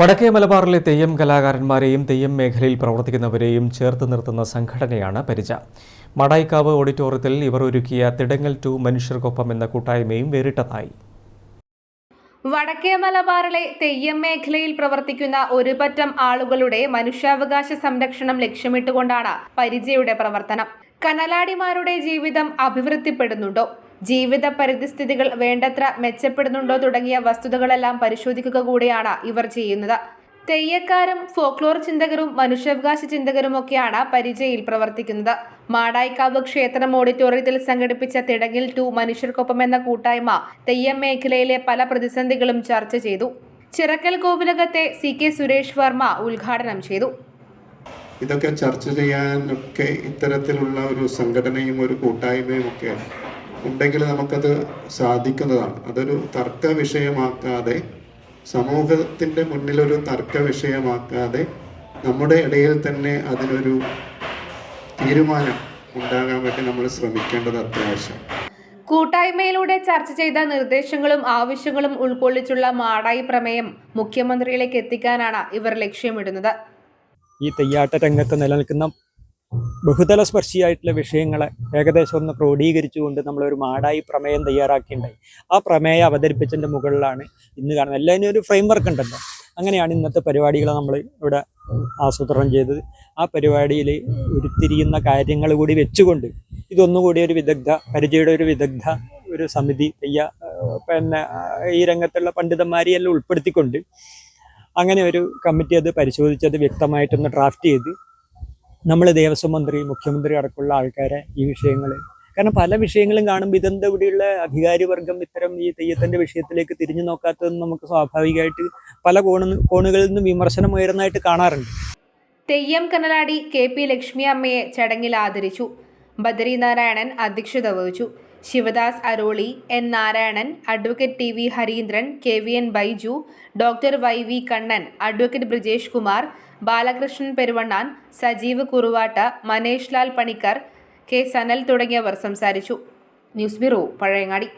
വടക്കേ മലബാറിലെ തെയ്യം കലാകാരന്മാരെയും തെയ്യം മേഖലയിൽ പ്രവർത്തിക്കുന്നവരെയും ചേർത്ത് നിർത്തുന്ന സംഘടനയാണ് പരിച മടായിക്കാവ് ഓഡിറ്റോറിയത്തിൽ ഇവർ ഒരുക്കിയ തിടങ്ങൽ ടു മനുഷ്യർക്കൊപ്പം എന്ന കൂട്ടായ്മയും വേറിട്ടതായി. വടക്കേ മലബാറിലെ തെയ്യം മേഖലയിൽ പ്രവർത്തിക്കുന്ന ഒരു പറ്റം ആളുകളുടെ മനുഷ്യാവകാശ സംരക്ഷണം ലക്ഷ്യമിട്ടുകൊണ്ടാണ് പരിചയുടെ പ്രവർത്തനം. കനലാടിമാരുടെ ജീവിതം അഭിവൃദ്ധിപ്പെടുന്നുണ്ടോ? ജീവിത പരിതസ്ഥിതികൾ വേണ്ടത്ര മെച്ചപ്പെടുന്നുണ്ടോ തുടങ്ങിയ വസ്തുതകളെല്ലാം പരിശോധിക്കുക കൂടിയാണ് ഇവർ ചെയ്യുന്നത്. തെയ്യക്കാരും ഫോക്ലോർ ചിന്തകരും മനുഷ്യാവകാശ ചിന്തകരുമൊക്കെയാണ് പരിചയയിൽ പ്രവർത്തിക്കുന്നത്. മാടായിക്കാവ് ക്ഷേത്രം ഓഡിറ്റോറിയത്തിൽ സംഘടിപ്പിച്ച തിടങ്ങിൽ ടു മനുഷ്യർക്കൊപ്പം എന്ന കൂട്ടായ്മ തെയ്യം മേഖലയിലെ പല പ്രതിസന്ധികളും ചർച്ച ചെയ്തു. ചിറക്കൽ കോവിലകത്തെ സി കെ സുരേഷ് വർമ്മ ഉദ്ഘാടനം ചെയ്തു. ഇതൊക്കെ ചർച്ച ചെയ്യാനൊക്കെ ഇത്തരത്തിലുള്ള ഒരു സംഘടനയും ഒരു കൂട്ടായ്മയും ഒക്കെ ഉണ്ടെങ്കിൽ നമുക്കത് സാധിക്കുന്നതാണ്. അതൊരു തർക്ക വിഷയമാക്കാതെ സമൂഹത്തിന്റെ മുന്നിലൊരു തർക്ക വിഷയമാക്കാതെ നമ്മുടെ ഇടയിൽ തന്നെ അതിനൊരു തീരുമാനം ഉണ്ടാകാൻ വേണ്ടി നമ്മൾ ശ്രമിക്കേണ്ടത് അത്യാവശ്യം കൂട്ടായ്മയിലൂടെ ചർച്ച ചെയ്ത നിർദ്ദേശങ്ങളും ആവശ്യങ്ങളും ഉൾക്കൊള്ളിച്ചുള്ള മാടായി പ്രമേയം മുഖ്യമന്ത്രിയിലേക്ക് എത്തിക്കാനാണ് ഇവർ ലക്ഷ്യമിടുന്നത്. ഈ തെയ്യാട്ട രംഗത്ത് നിലനിൽക്കുന്ന ബഹുതല സ്പർശിയായിട്ടുള്ള വിഷയങ്ങളെ ഏകദേശം ഒന്ന് ക്രോഡീകരിച്ചുകൊണ്ട് നമ്മളൊരു മാടായി പ്രമേയം തയ്യാറാക്കിയിട്ടുണ്ടായി ആ പ്രമേയം അവതരിപ്പിച്ചതിന്റെ മുകളിലാണ് ഇന്ന് കാണുന്നത്. എല്ലാത്തിനും ഒരു ഫ്രെയിം വർക്ക് ഉണ്ടല്ലോ. അങ്ങനെയാണ് ഇന്നത്തെ പരിപാടികളെ നമ്മൾ ഇവിടെ ആസൂത്രണം ചെയ്തത്. ആ പരിപാടിയിൽ ഉരുത്തിരിയുന്ന കാര്യങ്ങൾ കൂടി വെച്ചുകൊണ്ട് ഇതൊന്നുകൂടി ഒരു വിദഗ്ധ പരിചയയുടെ ഒരു വിദഗ്ധ ഒരു സമിതി തയ്യാ പിന്നെ ഈ രംഗത്തുള്ള പണ്ഡിതന്മാരെ എല്ലാം ഉൾപ്പെടുത്തിക്കൊണ്ട് അങ്ങനെ ഒരു കമ്മിറ്റി അത് പരിശോധിച്ചത് വ്യക്തമായിട്ടൊന്ന് ഡ്രാഫ്റ്റ് ചെയ്ത് നമ്മൾ ദേവസ്വം മന്ത്രി മുഖ്യമന്ത്രി അടക്കമുള്ള ആൾക്കാരെ ഈ വിഷയങ്ങൾ കാരണം പല വിഷയങ്ങളും കാണുമ്പോൾ ഇതെന്താ ഇവിടെയുള്ള അധികാരി വർഗം ഇത്തരം ഈ തെയ്യത്തിന്റെ വിഷയത്തിലേക്ക് തിരിഞ്ഞു നോക്കാത്തതെന്ന് നമുക്ക് സ്വാഭാവികമായിട്ട് പല കോണ കോണുകളിൽ നിന്നും വിമർശനം ഉയരുന്നതായിട്ട് കാണാറുണ്ട്. തെയ്യം കനലാടി കെ പി ലക്ഷ്മി അമ്മയെ ചടങ്ങിൽ ആദരിച്ചു. ബദ്രിനാരായണൻ അധ്യക്ഷത വഹിച്ചു. Sivadas Aroli N Narayanan advocate T V Harindran K V N Baiju doctor Y V Kannan advocate Brijesh Kumar Balakrishnan Peruvannan Sajeev Kuruvatta Manesh Lal Panicker K Sanal തുടങ്ങിയവർ സംസാരിച്ചു. News bureau Pazhayangadi.